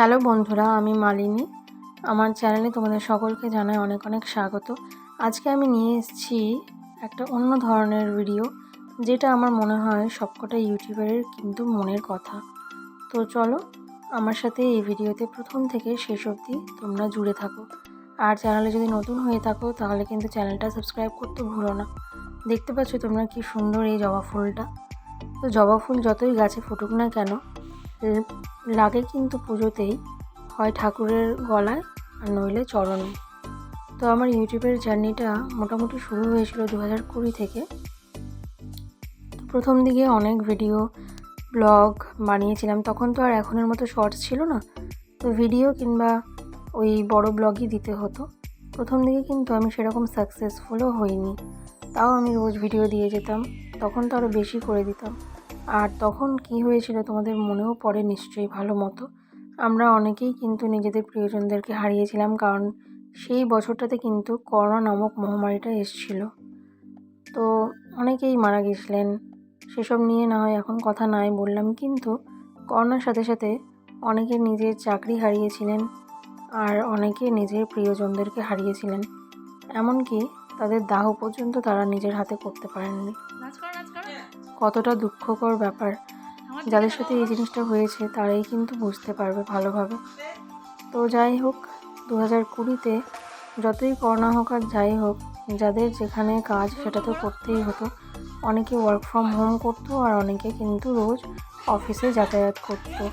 Hello বন্ধুরা, আমি মালিনী। আমার চ্যানেলে তোমাদের সকলকে জানাই অনেক অনেক স্বাগত। আজকে আমি নিয়ে এসেছি একটা অন্য ধরনের ভিডিও যেটা আমার মনে হয় সবকটা ইউটিউবারের কিন্তু মনের কথা। তো চলো, আমার সাথে এই ভিডিওতে প্রথম থেকে শেষ অবধি তোমরা জুড়ে থাকো। আর চ্যানেলে যদি নতুন হয়ে থাকো, তাহলে কিন্তু চ্যানেলটা সাবস্ক্রাইব করতে ভুলো না। দেখতে পাচ্ছ তোমরা কি সুন্দর এই জবা ফুলটা। তো জবা ফুল যতই গাছে ফুটুক না কেন লাগে কিন্তু পুজোতেই হয় ঠাকুরের গলায় আর নইলে চরণে। তো আমার ইউটিউবের জার্নিটা মোটামুটি শুরু হয়েছিল দু হাজার কুড়ি থেকে। প্রথম দিকে অনেক ভিডিও, ব্লগ বানিয়েছিলাম। তখন তো আর এখনের মতো শর্টস ছিল না। তো ভিডিও কিংবা ওই বড় ব্লগই দিতে হতো। প্রথম দিকে কিন্তু আমি সেরকম সাকসেসফুলও হইনি। তাও আমি রোজ ভিডিও দিয়ে যেতাম। তখন তো আরও বেশি করে দিতাম। আর তখন কি হয়েছিল তোমাদের মনেও পড়ে নিশ্চয়ই ভালো মতো। আমরা অনেকেই কিন্তু নিজেদের প্রিয়জনদেরকে হারিয়েছিলাম কারণ সেই বছরটাতে কিন্তু করোনা নামক মহামারীটা এসছিল। তো অনেকেই মারা গেছিলেন, সেসব নিয়ে না হয় এখন কথা নাই বললাম, কিন্তু করোনার সাথে সাথে অনেকে নিজের চাকরি হারিয়েছিলেন আর অনেকে নিজের প্রিয়জনদেরকে হারিয়েছিলেন। এমনকি তাদের দাহ পর্যন্ত তারা নিজের হাতে করতে পারেননি। কতটা দুঃখকর ব্যাপার। যাদের সাথে এই জিনিসটা হয়েছে তারাই কিন্তু বুঝতে পারবে ভালোভাবে। তো যাই হোক দু হাজার কুড়িতে যতই করোনা হোক আর যাই হোক যাদের যেখানে কাজ সেটা তো করতেই হতো। অনেকে ওয়ার্ক ফ্রম হোম করতো আর অনেকে কিন্তু রোজ অফিসে যাতায়াত করতো।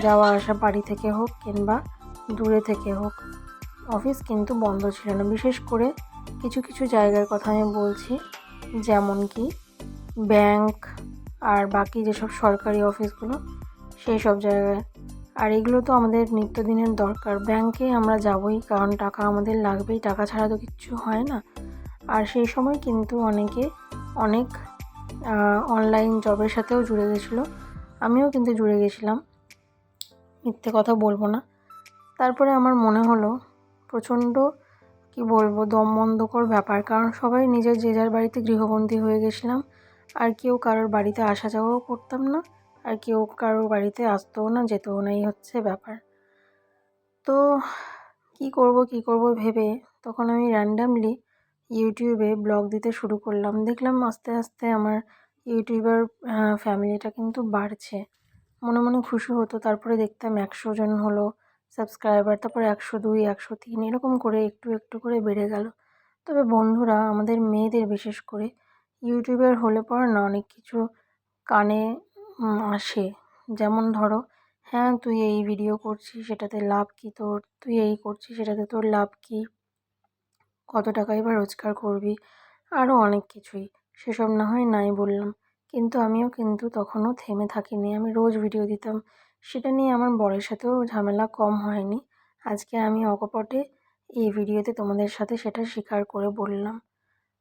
যাওয়া আসা বাড়ি থেকে হোক কিংবা দূরে থেকে হোক অফিস কিন্তু বন্ধ ছিল না। বিশেষ করে কিছু কিছু জায়গার কথা আমি বলছি যেমন কি ব্যাংক আর বাকি যেসব সরকারি অফিসগুলো, সেই সব জায়গায়। আর এগুলো তো আমাদের নিত্যদিনের দরকার। ব্যাংকে আমরা যাবই, কারণ টাকা আমাদের লাগবেই। টাকা ছাড়া তো কিচ্ছু হয় না। আর সেই সময় কিন্তু অনেকে অনেক অনলাইন জবের সাথেও জুড়ে গেছিল। আমিও কিন্তু জুড়ে গেছিলাম। মিথ্যে কথা বলব না। তারপরে আমার মনে হলো, প্রচণ্ড, কি বলব, দম বন্ধকর ব্যাপার। কারণ সবাই নিজের যে যার বাড়িতে গৃহবন্দী হয়ে গেছিলাম আর কেউ কারোর বাড়িতে আসা যাওয়াও করতাম না, আর কেউ কারোর বাড়িতে আসতেও না, যেতেও না হচ্ছে ব্যাপার। তো কি করব কি করব ভেবে তখন আমি র্যান্ডামলি ইউটিউবে ব্লগ দিতে শুরু করলাম। দেখলাম আস্তে আস্তে আমার ইউটিউবার ফ্যামিলিটা কিন্তু বাড়ছে। মনে মনে খুশি হতো, তারপরে দেখতাম একশো জন হলো সাবস্ক্রাইবার তারপর একশো দুই, একশো তিন, এরকম করে একটু একটু করে বেড়ে গেল। তবে বন্ধুরা, আমাদের মেয়েদের বিশেষ করে ইউটিউবার হলে পর না অনেক কিছু কানে আসে। যেমন ধরো হ্যাঁ তুই এই ভিডিও করছিস, সেটাতে লাভ কী তোর? তুই এই করছিস, সেটাতে তোর লাভ কী? কত টাকাই বা রোজগার করবি? আরও অনেক কিছুই। সেসব না হয় নাই বললাম। কিন্তু আমিও কিন্তু তখনও থেমে থাকিনি। আমি রোজ ভিডিও দিতাম। সেটা নিয়ে আমার বরের সাথেও ঝামেলা কম হয়নি। আজকে আমি অকপটে এই ভিডিওতে তোমাদের সাথে সেটা স্বীকার করে বললাম।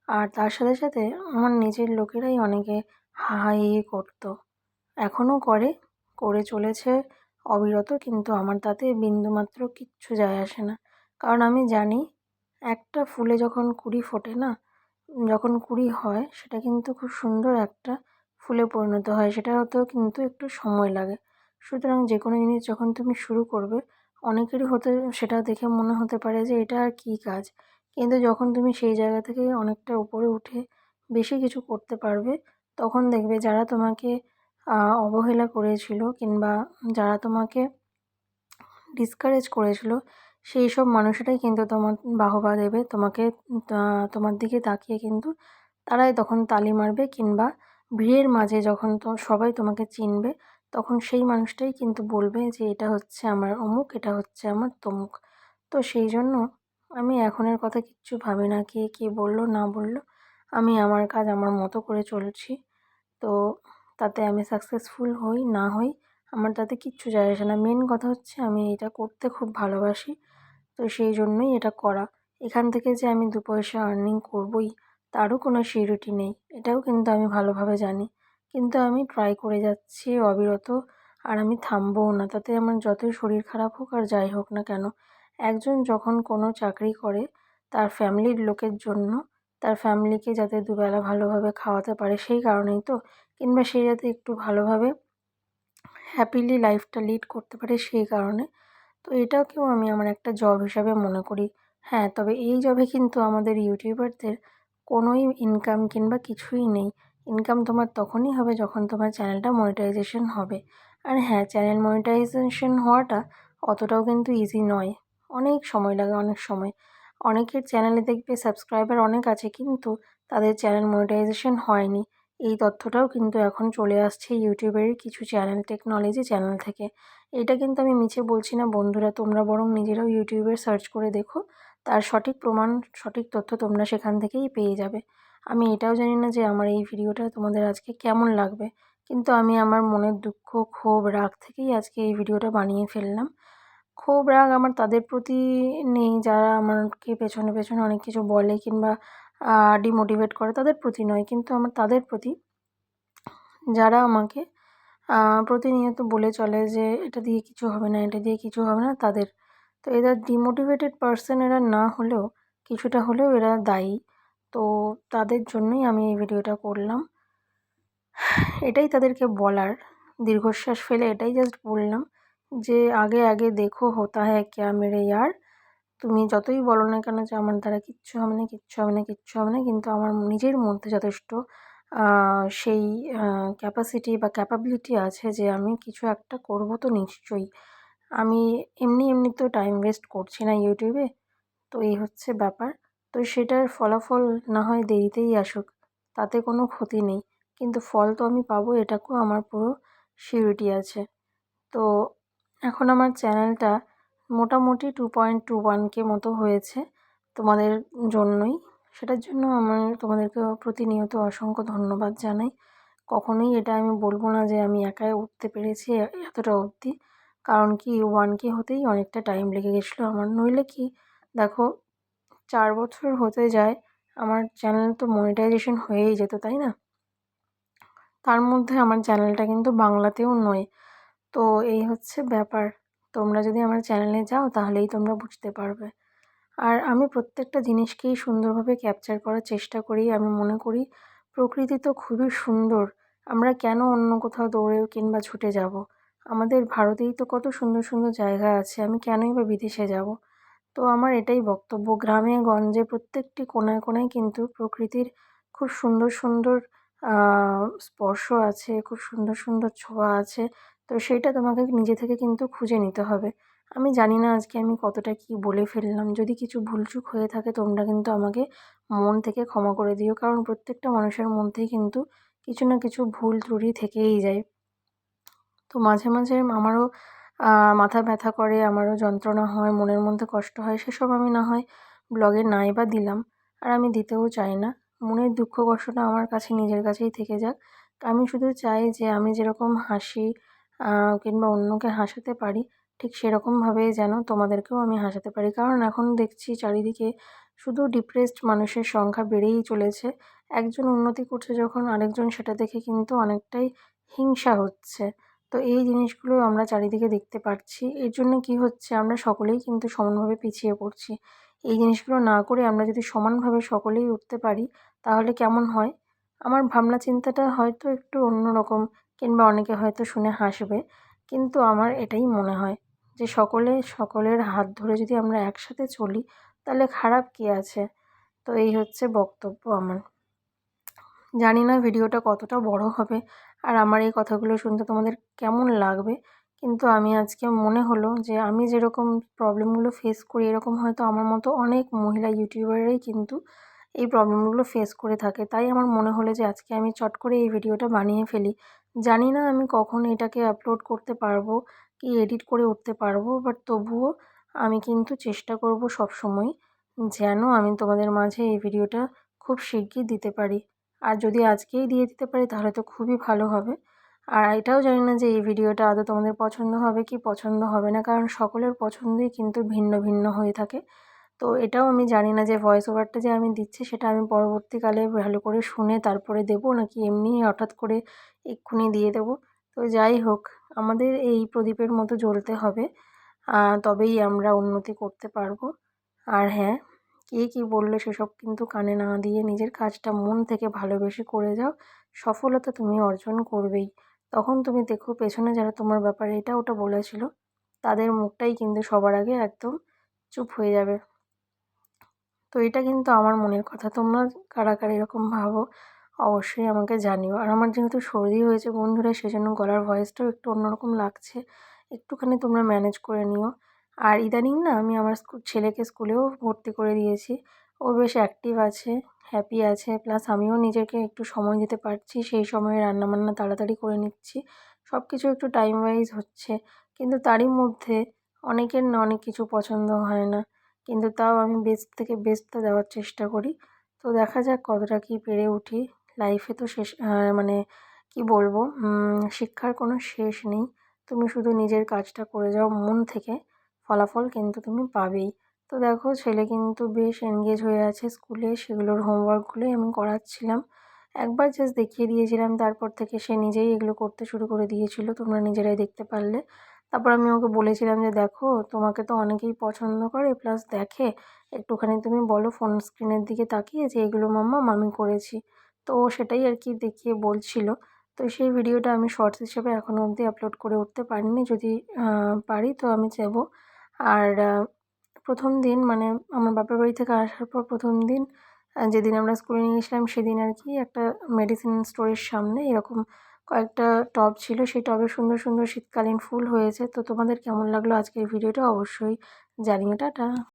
আর তার সাথে সাথে আমার নিজের লোকেরাই অনেকে হা হা হি হি করতো। এখনও করে করে চলেছে অবিরত, কিন্তু আমার তাতে বিন্দুমাত্র কিচ্ছু যায় আসে না। কারণ আমি জানি, একটা ফুলে যখন কুড়ি ফোটে না, যখন কুড়ি হয়, সেটা কিন্তু খুব সুন্দর একটা ফুলে পরিণত হয় সেটা হতেও কিন্তু একটু সময় লাগে। সুতরাং যে কোনো জিনিস যখন তুমি শুরু করবে, অনেকেরই হতে, সেটা দেখে মনে হতে পারে যে এটা আর কী কাজ। কিন্তু যখন তুমি সেই জায়গা থেকে অনেকটা উপরে উঠে বেশি কিছু করতে পারবে, তখন দেখবে যারা তোমাকে অবহেলা করেছিল কিংবা যারা তোমাকে ডিসকারেজ করেছিল, সেই সব মানুষেরাই কিন্তু তোমার বাহবা দেবে। তোমাকে তোমার দিকে তাকিয়ে কিন্তু তারাই তখন তালি মারবে কিংবা ভিড়ের মাঝে যখন তো সবাই তোমাকে চিনবে, তখন সেই মানুষটাই কিন্তু বলবে যে, এটা হচ্ছে আমার অমুক, এটা হচ্ছে আমার তমুক। তো সেই জন্য আমি এখনের কথা কিচ্ছু ভাবি না, কে কী বলল, না বলল। আমি আমার কাজ আমার মতো করে চলছি। তো তাতে আমি সাকসেসফুল হই, না হই, আমার তাতে কিচ্ছু যায় আসে না। মেন কথা হচ্ছে আমি এটা করতে খুব ভালোবাসি। তো সেই জন্যই এটা করা। এখান থেকে যে আমি দু পয়সা আর্নিং করবই, তারও কোনো সিউরিটি নেই। এটাও কিন্তু আমি ভালোভাবে জানি। কিন্তু আমি ট্রাই করে যাচ্ছি অবিরত, আর আমি থামবও না। তাতে আমার যতই শরীর খারাপ হোক আর যাই হোক না কেন একজন যখন কোনো চাকরি করে, তার ফ্যামিলির লোকের জন্য, তার ফ্যামিলিকে যাতে দুবেলা ভালোভাবে খাওয়াতে পারে সেই কারণেই তো, কিংবা সে যাতে একটু ভালোভাবে হ্যাপিলি লাইফটা লিড করতে পারে সেই কারণে। তো এটাকেও আমি আমার একটা জব হিসাবে মনে করি। হ্যাঁ তবে এই জবে কিন্তু আমাদের ইউটিউবারদের কোনোই ইনকাম কিংবা কিছুই নেই। ইনকাম তোমার তখনই হবে যখন তোমার চ্যানেলটা মনিটাইজেশন হবে। আর হ্যাঁ চ্যানেল মনিটাইজেশন হওয়াটা অতটাও কিন্তু ইজি নয়। অনেক সময় লাগে, অনেক সময়। অনেকের চ্যানেলে দেখবে সাবস্ক্রাইবার অনেক আছে কিন্তু তাদের চ্যানেল মনিটাইজেশন হয়নি। এই তথ্যটাও কিন্তু এখন চলে আসছে ইউটিউবের কিছু চ্যানেল টেকনোলজি চ্যানেল থেকে। এটা কিন্তু আমি মিছে বলছি না, বন্ধুরা, তোমরা বরং নিজেরাও ইউটিউবে সার্চ করে দেখো। তার সঠিক প্রমাণ, সঠিক তথ্য তোমরা সেখান থেকেই পেয়ে যাবে। আমি এটাও জানি না যে আমার এই ভিডিওটা তোমাদের আজকে কেমন লাগবে। কিন্তু আমি আমার মনের দুঃখ, ক্ষোভ, রাগ থেকেই আজকে এই ভিডিওটা বানিয়ে ফেললাম। ক্ষোভ রাগ আমার তাদের প্রতি নেই। যারা আমাকে পেছনে পেছনে অনেক কিছু বলে কিংবা ডিমোটিভেট করে তাদের প্রতি নয়। কিন্তু আমার তাদের প্রতি যারা আমাকে প্রতিনিয়ত বলে চলে যে, এটা দিয়ে কিছু হবে না, এটা দিয়ে কিছু হবে না তাদের। তো এরা ডিমোটিভেটেড পার্সন এরা না হলেও, কিছুটা হলেও এরা দায়ী। তো তাদের জন্যই আমি এই ভিডিওটা করলাম। এটাই তাদেরকে বলার। দীর্ঘশ্বাস ফেলে এটাই জাস্ট বললাম। যে আগে আগে দেখো হতা হ্যাঁ ক্যা মেরে ইয়ার। তুমি যতই বলো না কেন যে আমার দ্বারা কিচ্ছু হবে না, কিচ্ছু হবে না, কিচ্ছু হবে না, কিন্তু আমার নিজের মধ্যে যথেষ্ট সেই ক্যাপাসিটি বা ক্যাপাবিলিটি আছে যে আমি কিছু একটা করব তো নিশ্চয়ই। আমি এমনি এমনি তো টাইম ওয়েস্ট করছি না ইউটিউবে তো এই হচ্ছে ব্যাপার। তো সেটার ফলাফল না হয় দেরিতেই আসুক, তাতে কোনো ক্ষতি নেই। কিন্তু ফল তো আমি পাবো, এটাকেও আমার পুরো সিউরিটি আছে। তো এখন আমার চ্যানেলটা মোটামুটি টু পয়েন্ট টু ওয়ান কে মতো হয়েছে তোমাদের জন্যই। সেটার জন্য আমার তোমাদেরকে প্রতিনিয়ত অসংখ্য ধন্যবাদ জানাই। কখনোই এটা আমি বলব না যে আমি একাই উঠতে পেরেছি এতটা অবধি। কারণ কি, ওয়ান কে হতেই অনেকটা টাইম লেগে গেছিল আমার। নইলে কি, দেখো, চার বছর হতে যায়, আমার চ্যানেল তো মনিটাইজেশন হয়েই যেত, তাই না? তার মধ্যে আমার চ্যানেলটা কিন্তু বাংলাতেও নয়। তো এই হচ্ছে ব্যাপার। তোমরা যদি আমার চ্যানেলে যাও, তাহলেই তোমরা বুঝতে পারবে। আর আমি প্রত্যেকটা জিনিসকেই সুন্দরভাবে ক্যাপচার করার চেষ্টা করি। আমি মনে করি, প্রকৃতি তো খুবই সুন্দর। আমরা কেন অন্য কোথাও দৌড়ে কিংবা ছুটে যাব? আমাদের ভারতেই তো কত সুন্দর সুন্দর জায়গা আছে। আমি কেনই বা বিদেশে যাব? তো আমার এটাই বক্তব্য। গ্রামে, গঞ্জে, প্রত্যেকটি কোনায় কোনায় কিন্তু প্রকৃতির খুব সুন্দর সুন্দর স্পর্শ আছে, খুব সুন্দর সুন্দর ছোঁয়া আছে। তো সেইটা তোমাকে নিজে থেকে কিন্তু খুঁজে নিতে হবে। আমি জানি না আজকে আমি কতটা কি বলে ফেললাম। যদি কিছু ভুলচুক হয়ে থাকে তোমরা কিন্তু আমাকে মন থেকে ক্ষমা করে দিও। কারণ প্রত্যেকটা মানুষের মধ্যেই কিন্তু কিছু না কিছু ভুল ত্রুটি থেকেই যায়। তো মাঝে মাঝে আমারও মাথা ব্যথা করে, আমারও যন্ত্রণা হয়, মনের মধ্যে কষ্ট হয়, সেসব আমি না হয় ব্লগে নাই বা দিলাম। আর আমি দিতেও চাই না। মনের দুঃখ কষ্টটা আমার কাছে নিজের কাছেই থেকে যাক। আমি শুধু চাই যে আমি যেরকম হাসি কিংবা অন্যকে হাসাতে পারি, ঠিক সেরকমভাবেই যেন তোমাদেরকেও আমি হাসাতে পারি। কারণ এখন দেখছি চারিদিকে শুধু ডিপ্রেসড মানুষের সংখ্যা বেড়েই চলেছে। একজন উন্নতি করছে যখন আরেকজন সেটা দেখে কিন্তু অনেকটাই হিংসা হচ্ছে। তো এই জিনিসগুলো আমরা চারিদিকে দেখতে পাচ্ছি। এর জন্য কি হচ্ছে, আমরা সকলেই কিন্তু সমানভাবে পিছিয়ে পড়ছি। এই জিনিসগুলো না করে আমরা যদি সমানভাবে সকলেই উঠতে পারি, তাহলে কেমন হয়? আমার ভাবনা চিন্তাটা হয়তো একটু অন্যরকম। কিংবা অনেকে হয়তো শুনে হাসবে, কিন্তু আমার এটাই মনে হয় যে সকলে, সকলের হাত ধরে যদি আমরা একসাথে চলি, তাহলে খারাপ কী আছে? তো এই হচ্ছে বক্তব্য আমার। জানি না ভিডিওটা কতটা বড় হবে আর আমার এই কথাগুলো শুনতে তোমাদের কেমন লাগবে, কিন্তু আমি আজকে মনে হলো যে আমি যেরকম প্রবলেমগুলো ফেস করি, এরকম হয়তো আমার মতো অনেক মহিলা ইউটিউবাররাই কিন্তু এই প্রবলেমগুলো ফেস করে থাকে। তাই আমার মনে হলো যে আজকে আমি চট করে এই ভিডিওটা বানিয়ে ফেলি। জানি না আমি কখন এটাকে আপলোড করতে পারব, কি এডিট করে উঠতে পারব বাট তবুও আমি কিন্তু চেষ্টা করব সব সময় যেন আমি তোমাদের মাঝে এই ভিডিওটা খুব শিগগির দিতে পারি। আর যদি আজকেই দিয়ে দিতে পারি তাহলে তো খুবই ভালো হবে। আর এটাও জানি না যে এই ভিডিওটা আদৌ তোমাদের পছন্দ হবে কি পছন্দ হবে না, কারণ সকলের পছন্দই কিন্তু ভিন্ন ভিন্ন হয়ে থাকে। তো এটাও আমি জানি না যে ভয়েস ওভারটা যে আমি দিচ্ছি সেটা আমি পরবর্তীকালে ভালো করে শুনে তারপরে দেবো নাকি এমনি হঠাৎ করে এক্ষুনি দিয়ে দেবো। তো যাই হোক, আমাদের এই প্রদীপের মতো জ্বলতে হবে। তবেই আমরা উন্নতি করতে পারব। আর হ্যাঁ কে কী বলল সেসব কিন্তু কানে না দিয়ে নিজের কাজটা মন থেকে ভালোবেসে করে যাও। সফলতা তুমি অর্জন করবেই। তখন তুমি দেখো পেছনে যারা তোমার ব্যাপারে এটা ওটা বলেছিল, তাদের মুখটাই কিন্তু সবার আগে একদম চুপ হয়ে যাবে। তো এটা কিন্তু আমার মনের কথা। তোমরা কারা কারা এরকম ভাবো, অবশ্যই আমাকে জানিও। আর আমার যেহেতু সর্দি হয়েছে বন্ধুরা, সেজন্য গলার ভয়েসটাও একটু অন্যরকম লাগছে। একটুখানি তোমরা ম্যানেজ করে নিও। আর ইদানিং না আমি আমার স্কুল ছেলেকে স্কুলেও ভর্তি করে দিয়েছি। ও বেশ অ্যাক্টিভ আছে হ্যাপি আছে। প্লাস আমিও নিজেকে একটু সময় দিতে পারছি, সেই সময়ে রান্নাবান্না তাড়াতাড়ি করে নিচ্ছি। সব কিছু একটু টাইম ওয়াইজ হচ্ছে। কিন্তু তারই মধ্যে অনেকের না অনেক কিছু পছন্দ হয় না। কিন্তু তাও আমি বেস্ট থেকে বেস্টটা দেওয়ার চেষ্টা করি। তো দেখা যাক কতটা কী পেরে উঠি। লাইফে তো শেষ মানে কি বলব? শিক্ষার কোনো শেষ নেই। তুমি শুধু নিজের কাজটা করে যাও মন থেকে। ফলাফল কিন্তু তুমি পাবেই। তো দেখো, ছেলে কিন্তু বেশ এনগেজ হয়ে আছে স্কুলে। সেগুলোর হোমওয়ার্কগুলোই আমি করাচ্ছিলাম। একবার জাস্ট দেখিয়ে দিয়েছিলাম। তারপর থেকে সে নিজেই এগুলো করতে শুরু করে দিয়েছিল। তোমরা নিজেরাই দেখতে পারলে। তারপর আমি ওকে বলেছিলাম যে, দেখো, তোমাকে তো অনেকেই পছন্দ করে প্লাস দেখে, একটুখানি তুমি বলো ফোন স্ক্রিনের দিকে তাকিয়ে যে, এগুলো মাম্মা আমি করেছি। তো সেটাই আর কি দেখিয়ে বলছিল। তো সেই ভিডিওটা আমি শর্টস হিসেবে এখনও অবধি আপলোড করে উঠতে পারিনি। যদি পারি তো আমি চাইব আর প্রথম দিন মানে আমার বাপের বাড়ি থেকে আসার পর প্রথম দিন যেদিন আমরা স্কুলে নিয়ে গেছিলাম, সেদিন আর কি একটা মেডিসিন স্টোরের সামনে এরকম কয়েকটা টব ছিল, সেই টবে সুন্দর সুন্দর শীতকালীন ফুল হয়েছে। তো তোমাদের কেমন লাগল আজকের ভিডিওটা? অবশ্যই জানিও। টাটা।